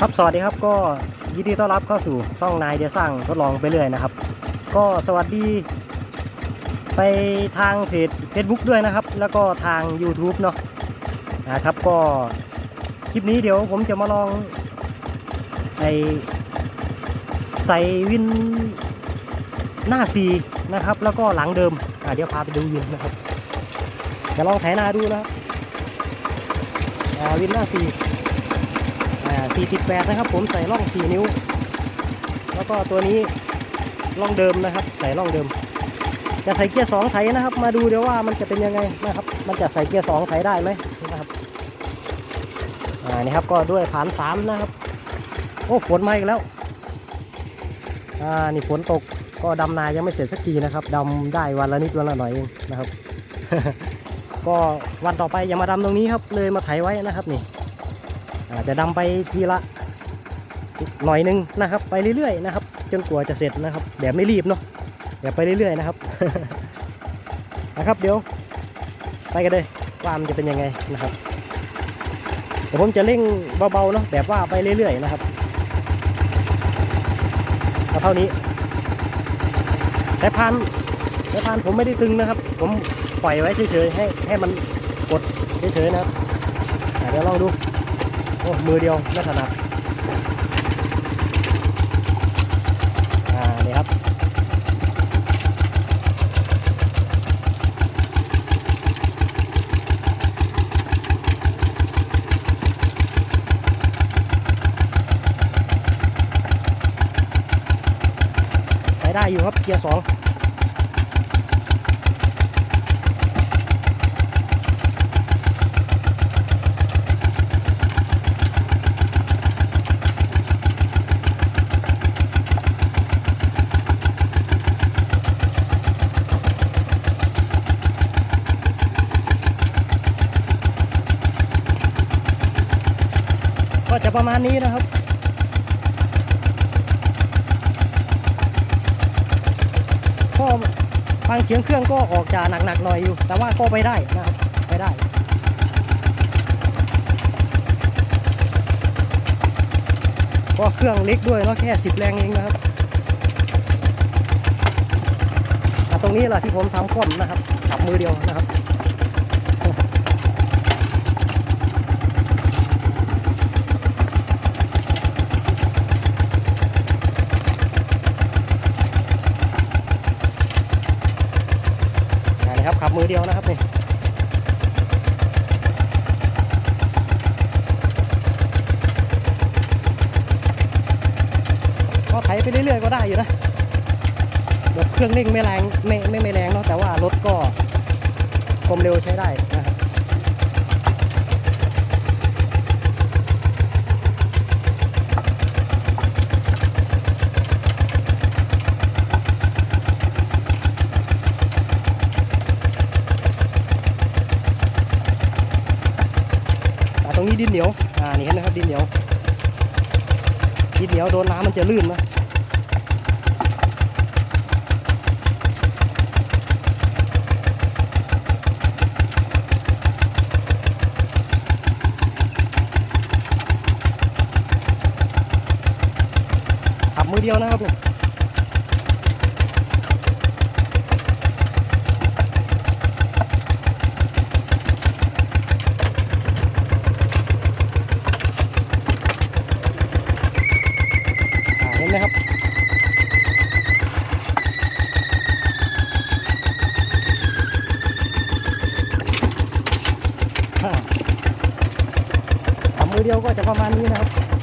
ครับสวัสดีครับก็ยินดีต้อนรับเข้าสู่ช่องนายเดียสร้างทดลองไปเรื่อยนะครับ ก็สวัสดี ไปทางเพจ Facebook ด้วยนะครับ แล้วก็ทาง YouTube เนาะนะครับก็คลิปนี้เดี๋ยวผมจะมาลองไอใส่วินหน้าซีนะครับ แล้วก็หลังเดิมอ่าเดี๋ยวพาไปดูวินนะครับจะลองไถนาดูนะครับวินหน้าซี 48 นะครับ ผมใส่ร่อง 4 นิ้ว แล้วก็ตัวนี้ร่องเดิมนะครับ ใส่ร่องเดิม จะใส่เกียร์2ไถนะครับ มาดูเดี๋ยวว่ามันจะเป็นยังไงนะครับ มันจะใส่เกียร์2ไถได้ไหมนะครับอ่านี่ครับก็ด้วยฐาน3นะครับ โอ้ฝนมาอีกแล้วอ่านี่ฝนตกก็ดำนายังไม่เสร็จสักทีนะครับดำได้วันละนิดวันละหน่อยเองนะครับ ก็วันต่อไปอย่ามาดำตรงนี้ครับเลยมาไถไว้นะครับนี่ อาจจะดำไปทีละหน่อยหนึงนะครับ ไปเรื่อยๆนะครับ จนกว่าจะเสร็จนะครับ แบบไม่รีบเนาะแบบไปเรื่อยๆนะครับนะครับเดี๋ยวไปกันเลยว่ามันจะเป็นยังไงนะครับเดี๋ยวผมจะเร่งเบาๆเนาะแบบว่าไปเรื่อยๆนะครับก็เท่านี้แต่พันแต่พันผมไม่ได้ตึงนะครับ ผมปล่อยไว้เฉยๆให้ให้มันกดเฉยๆนะครับเดี๋ยวลองดู โอ้มือเดียวไม่ถนัดอ่านี่ครับใช้ได้อยู่ครับเกียร์สอง ก็จะประมาณนี้นะครับ ก็ฟังเสียงเครื่องก็ออกจะหนักๆหน่อยอยู่ แต่ว่าก็ไปได้นะครับไปได้ก็เครื่องเล็กด้วยเนาะแค่สิบแรงเองนะครับอ่ตรงนี้แหละที่ผมทำก้นนะครับขับมือเดียวนะครับ อ่านะครับขับมือเดียวนะครับนี่ก็ไถไปเรื่อยๆก็ได้อยู่นะ่งไม่แรงไม่ไม่ไม่แรงเนาะแต่ว่ารถก็ความเร็วใช้ได้นะครับอ่ตรงนี้ดินเหนียว อ่า นี่เห็นไหมครับดินเหนียว ดินเหนียวโดนน้ำมันจะลื่นนะ ขับมือเดียวนะครับเนี่ยอ่าเห็นไหมครับ อ่าขับมือเดียว ก็จะประมาณนี้นะครับ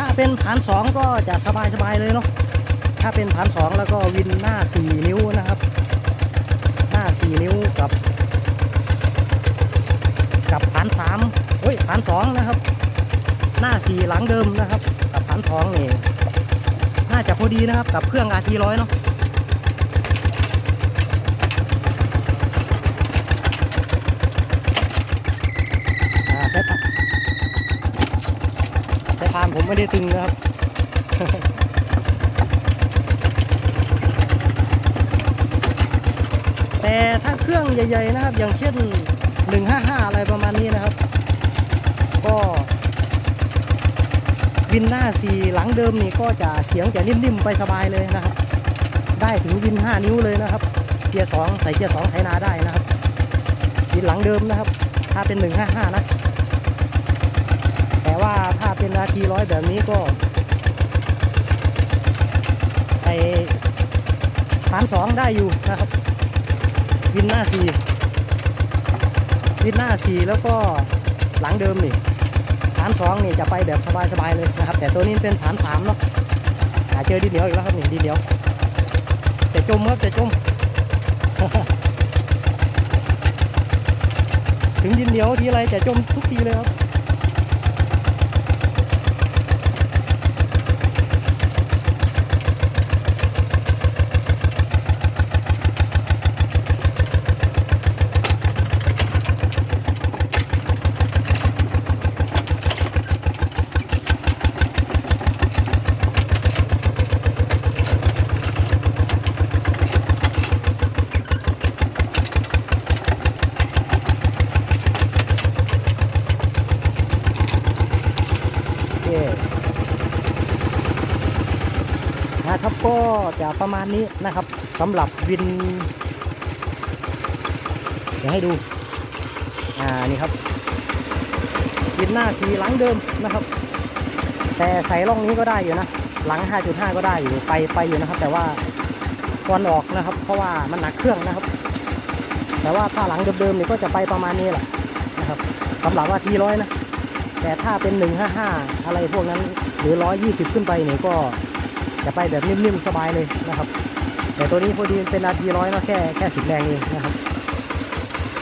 อ เป็นฐานสองก็จะสบายสบายเลยเนาะถ้าเป็นฐานสองแล้วก็วินหน้าสี่นิ้วนะครับ หน้าสี่นิ้วกับ กับฐานสามเฮ้ยฐานสองนะครับ หน้าสี่หลังเดิมนะครับ กับฐานสองนี่น่าจะพอดีนะครับ กับเครื่องอาทีร้อยเนาะอ่าใช้ปานใช้ปานผมไม่ได้ตึงนะครับ แต่ถ้าเครื่องใหญ่ ๆ นะครับ อย่างเช่น 155 อะไรประมาณนี้นะครับ ก็วินหน้าสีหลังเดิมนี่ก็จะเสียงจะนิ่มๆไปสบายเลยนะครับ ได้ถึงวิน 5 นิ้วเลยนะครับ เกียร์2ใส่เกียร์2ไถนาได้นะครับวินหลังเดิมนะครับ ถ้าเป็น 155 นะ ถ้าเป็นนาทีร้อยแบบนี้ก็ไปฐานสองได้อยู่นะครับ วินหน้าสี่วินหน้าสี่แล้วก็หลังเดิมนี่ฐานสองนี่จะไปแบบสบายๆเลยนะครับ แต่ตัวนี้เป็นฐานสามเนาะหาเจอดินเหนียวอีกแล้วครับนี่ดินเหนียวแต่จมครับแต่จมถึงดินเหนียวทีไรแต่จมทุกทีเลยครับ โอเคนะครับก็ ประมาณนี้นะครับสำหรับวิน เดี๋ยวให้ดู อ่านี่ครับ วินหน้าสีหลังเดิมนะครับ แต่ใส่ร่องนี้ก็ได้อยู่นะ หลัง 5.5 ก็ได้อยู่ไปไปอยู่นะครับ แต่ว่าก่อนออกนะครับ เพราะว่ามันหนักเครื่องนะครับ แต่ว่าถ้าหลังเดิมๆนี่ก็จะไปประมาณนี้แหละนะครับสำหรับว่าทีร้อยนะแต่ถ้าเป็น 155 อะไรพวกนั้นหรือ 120 ขึ้นไปเนี่ยก็ จะไปแบบนิ่มๆสบายเลยนะครับ แต่ตัวนี้พอดีเป็นนาทีร้อยเนาะแค่แค่สิบแรงเองนะครับ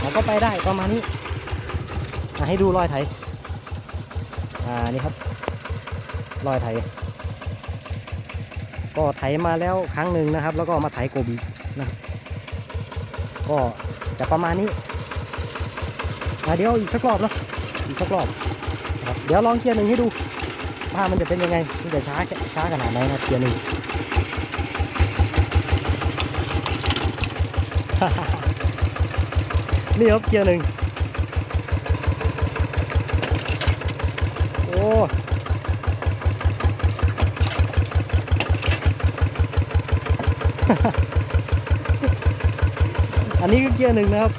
เราก็ไปได้ประมาณนี้ให้ดูรอยไถอ่านี่ครับรอยไถ ก็ไถมาแล้วครั้งหนึ่งนะครับ แล้วก็มาไถโกบีนะครับก็จะประมาณนี้เดี๋ยวอีกสักรอบเนาะอีกสักรอบครับเดี๋ยวลองเกียร์หนึ่งให้ดู ว่ามันจะเป็นยังไงมันจะช้าช้าขนาดไหนนะเกียร์หนึ่งนี่ครับเกียร์หนึ่งโอ้อันนี้คือเกียร์หนึ่งนะครับ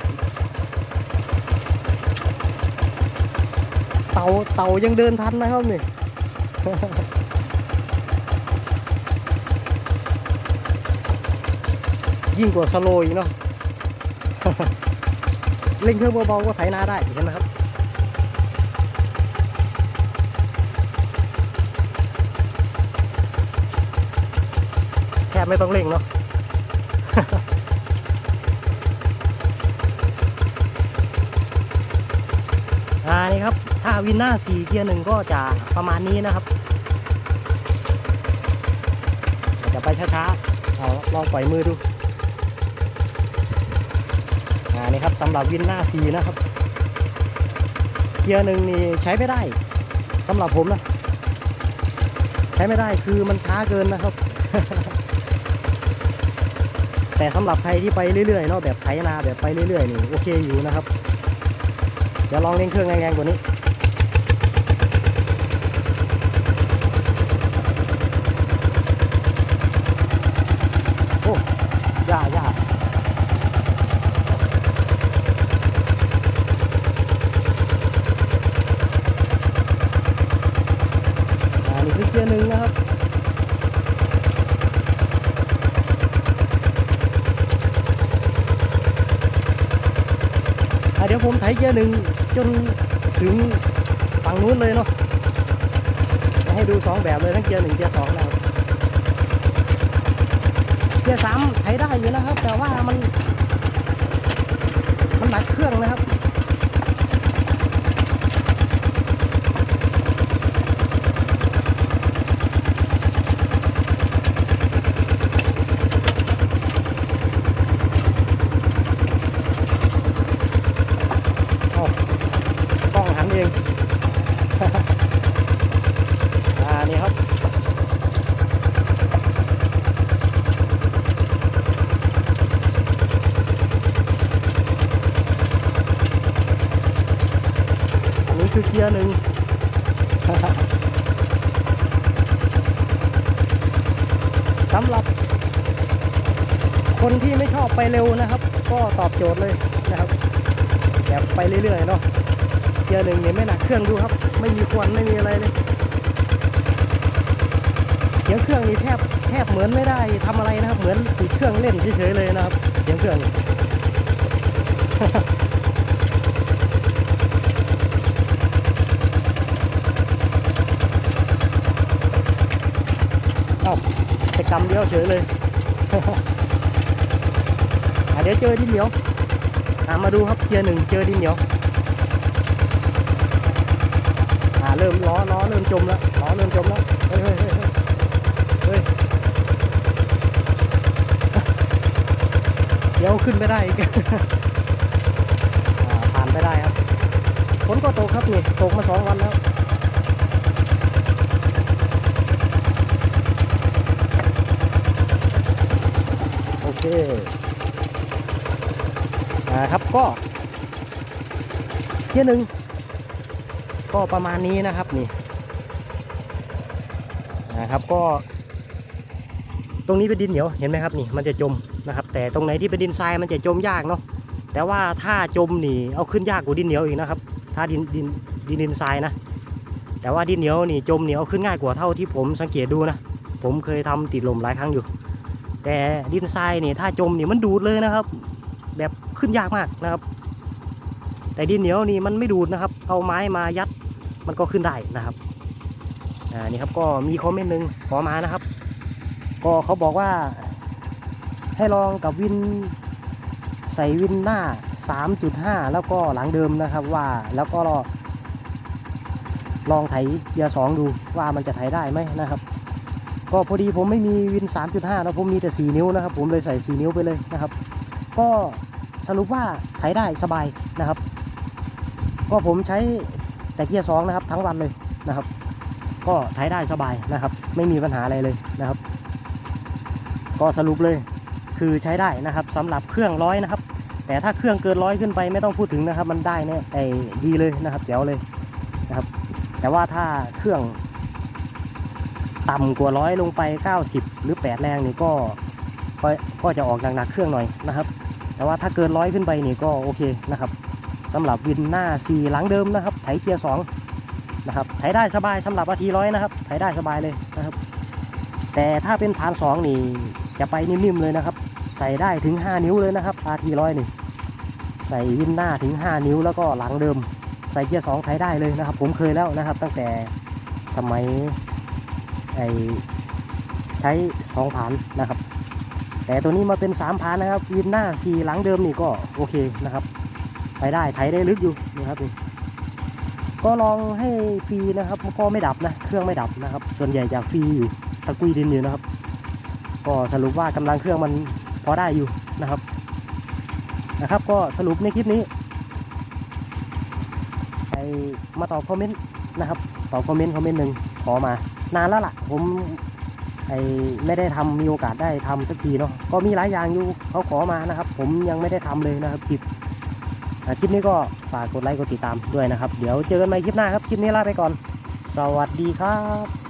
เต่าเต่ายังเดินทันนะครับนี่ ยิ่งกว่าสโลว์อีกเนาะเร่งเครื่องเบาๆก็ไถนาได้เห็นไหมครับแทบไม่ต้องเร่งเนาะอ่านี่ครับ ถ้าวินหน้าสี่เกียร์หนึ่งก็จะประมาณนี้นะครับ จะไปช้าๆเอาลองปล่อยมือดูอ่านี่ครับสำหรับวินหน้าสี่นะครับ เกียร์หนึ่งนี่ใช้ไม่ได้สำหรับผมนะ ใช้ไม่ได้คือมันช้าเกินนะครับ แต่สำหรับใครที่ไปเรื่อยๆเนาะแบบไถนาแบบไปเรื่อยๆนี่โอเคอยู่นะครับเดี๋ยวลองเร่งเครื่องแรงๆกว่านี้ โอ้ยากยากอ่านี่คือเกียร์หนึ่งนะครับ อะเดี๋ยวผมไถเกียร์หนึ่งจนถึงฝั่งนู้นเลยเนาะให้ดูสองแบบเลยทั้งเกียร์หนึ่งเกียร์สองนะครับเกียร์สามใช้ได้อยู่นะครับ แต่ว่ามัน มันหนักเครื่องนะครับ เอากล้องหัน เองอ่านี่ครับอันนี้คือเกียร์หนึ่งสำหรับ คนที่ไม่ชอบไปเร็วนะครับ ก็ตอบโจทย์เลยนะครับแบบไปเรื่อยๆเนาะ เกียร์หนึ่งเนี่ยไม่หนักเครื่องดูครับ ไม่มีควันไม่มีอะไรเลยเสียงเครื่องนี่แทบแทบเหมือนไม่ได้ทำอะไรนะครับ เหมือนติดเครื่องเล่นเฉยๆเลยนะครับเสียงเครื่องนี่เอ้าไปกำเดียวเฉยเลยเดี๋ยวเจอดินเหนียวมาดูครับเกียร์หนึ่งเจอดินเหนียว อ่า เริ่มล้อล้อเริ่มจมแล้วล้อเริ่มจมแล้วเฮ้ยเฮ้ยเฮ้ยเดี๋ยวขึ้นไม่ได้อีกอ่าผ่านไปได้ครับฝนก็ตกครับนี่ตกมาสองวันแล้วโอเคอ่าครับก็เที่ยหนึ่ง ก็ประมาณนี้นะครับนี่นะครับก็ ตรงนี้เป็นดินเหนียวเห็นไหมครับนี่มันจะจมนะครับ แต่ตรงไหนที่เป็นดินทรายมันจะจมยากเนาะแต่ว่าถ้าจมนี่เอาขึ้นยากกว่าดินเหนียวอีกนะครับ ถ้าดินดินดินดินทรายนะ แต่ว่าดินเหนียวนี่จมเหนียวขึ้นง่ายกว่าเท่าที่ผมสังเกตดูนะผมเคยทำติดลมหลายครั้งอยู่ แต่ดินทรายนี่ถ้าจมนี่มันดูดเลยนะครับ แบบขึ้นยากมากนะครับ แต่ดินเหนียวนี่มันไม่ดูดนะครับ เอาไม้มายัด มันก็ขึ้นได้นะครับอ่านี่ครับก็มีคอมเมนต์หนึ่งขอมานะครับ ก็เขาบอกว่า ให้ลองกับวินใส่วินหน้า 3.5 แล้วก็หลังเดิมนะครับว่าแล้วก็ลองไถเกียร์สองดูว่ามันจะไถได้ไหมนะครับ ก็พอดีผมไม่มีวิน 3.5แล้วผมมีแต่ 4 นิ้วนะครับ ผมเลยใส่ 4 นิ้วไปเลยนะครับ ก็สรุปว่าไถได้สบายนะครับ ก็ผมใช้ แต่เกียร์สองนะครับทั้งวันเลยนะครับ ก็ใช้ได้สบายนะครับ ไม่มีปัญหาอะไรเลยนะครับ ก็สรุปเลยคือใช้ได้นะครับสำหรับเครื่องร้อยนะครับ แต่ถ้าเครื่องเกินร้อยขึ้นไปไม่ต้องพูดถึงนะครับ มันได้แน่ไอ้ดีเลยนะครับแจ๋วเลยนะครับ แต่ว่าถ้าเครื่องต่ำกว่าร้อยลงไป 90 หรือ 8 แรงนี่ก็ก็ก็จะออกหนักๆเครื่องหน่อยนะครับ แต่ว่าถ้าเกินร้อยขึ้นไปนี่ก็โอเคนะครับสำหรับวินหน้า4หลังเดิมนะครับ ไถเกียร์2นะครับไถได้สบายสำหรับอาทีร้อยนะครับไถได้สบายเลยนะครับ แต่ถ้าเป็นฐาน2นี่จะไปนิ่มๆเลยนะครับ ใส่ได้ถึง 5 นิ้วเลยนะครับอาทีร้อยนี่ใส่วินหน้าถึง 5 นิ้วแล้วก็หลังเดิม ใส่เกียร์2ไถได้เลยนะครับ ผมเคยแล้วนะครับ ตั้งแต่สมัยไอใช้2ผานนะครับ แต่ตัวนี้มาเป็น3ผานนะครับวินหน้า4หลังเดิมนี่ก็โอเคนะครับไปได้ไถได้ลึกอยู่นะครับนี่ ก็ลองให้ฟรีนะครับก็ไม่ดับนะ เครื่องไม่ดับนะครับ ส่วนใหญ่จะฟรีอยู่ตะกุยดินอยู่นะครับ ก็สรุปว่ากำลังเครื่องมันพอได้อยู่นะครับ นะครับ ก็สรุปในคลิปนี้ไปมาตอบคอมเมนต์นะครับตอบคอมเมนต์คอมเมนต์หนึ่งขอมานานแล้วล่ะ ผมไอไม่ได้ทำมีโอกาสได้ทำสักทีเนาะก็มีหลายอย่างอยู่เขาขอมานะครับ ผมยังไม่ได้ทำเลยนะครับคลิป คลิปนี้ก็ฝากกดไลค์กดติดตามด้วยนะครับ เดี๋ยวเจอกันใหม่คลิปหน้าครับ คลิปนี้ลาไปก่อน สวัสดีครับ